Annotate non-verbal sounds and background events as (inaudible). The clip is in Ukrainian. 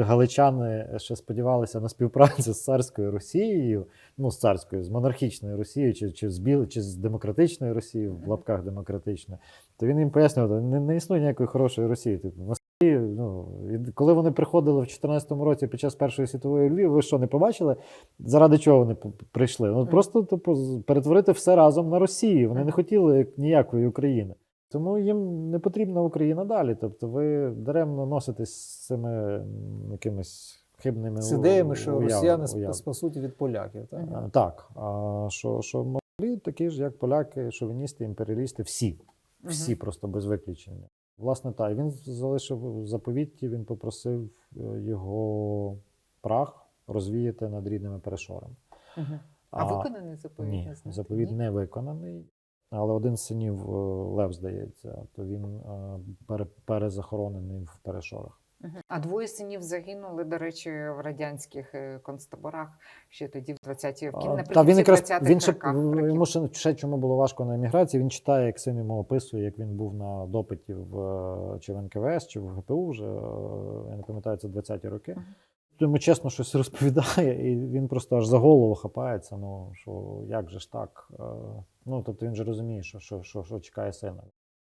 коли галичани ще сподівалися на співпрацю з царською Росією, ну з царською, з монархічною Росією, чи, чи з біл, чи з демократичною Росією, в лапках демократичною, то він їм пояснював, не, не існує ніякої хорошої Росії. Типу, Москві, ну, і коли вони приходили в 2014 році під час Першої світової Львів, ви що не побачили, заради чого вони прийшли? Ну просто типу, перетворити все разом на Росію. Вони не хотіли ніякої України. Тому їм не потрібна Україна далі. Тобто ви даремно носитесь з цими якимись хибними З ідеями, що уяв- росіяни уяв. сп- по суті від поляків. Так? А, Так, а що, що монголі такі ж, як поляки, шовіністи, імперіалісти, всі. Всі просто без виключення. Власне, так, він залишив заповітті, він попросив е, його прах розвіяти над рідними перешорами. Мгм. А виконаний заповіт? Ні, заповіт не виконаний. Але один з синів е, Лев, здається, то він е, перезахоронений в перешорах. А двоє синів загинули, до речі, в радянських е, концтаборах ще тоді, в 20-ті А, роки. Та він якраз 20-х він ще йому ще, ще чому було важко на еміграції. Він читає, як син йому описує, як він був на допиті в чи в НКВС, чи в ГПУ вже я не пам'ятаю, це 20-ті роки. Йому чесно щось (laughs) розповідає, і він просто аж за голову хапається. Ну що як же ж так? Ну тобто він же розуміє, що, що, що, що чекає сина.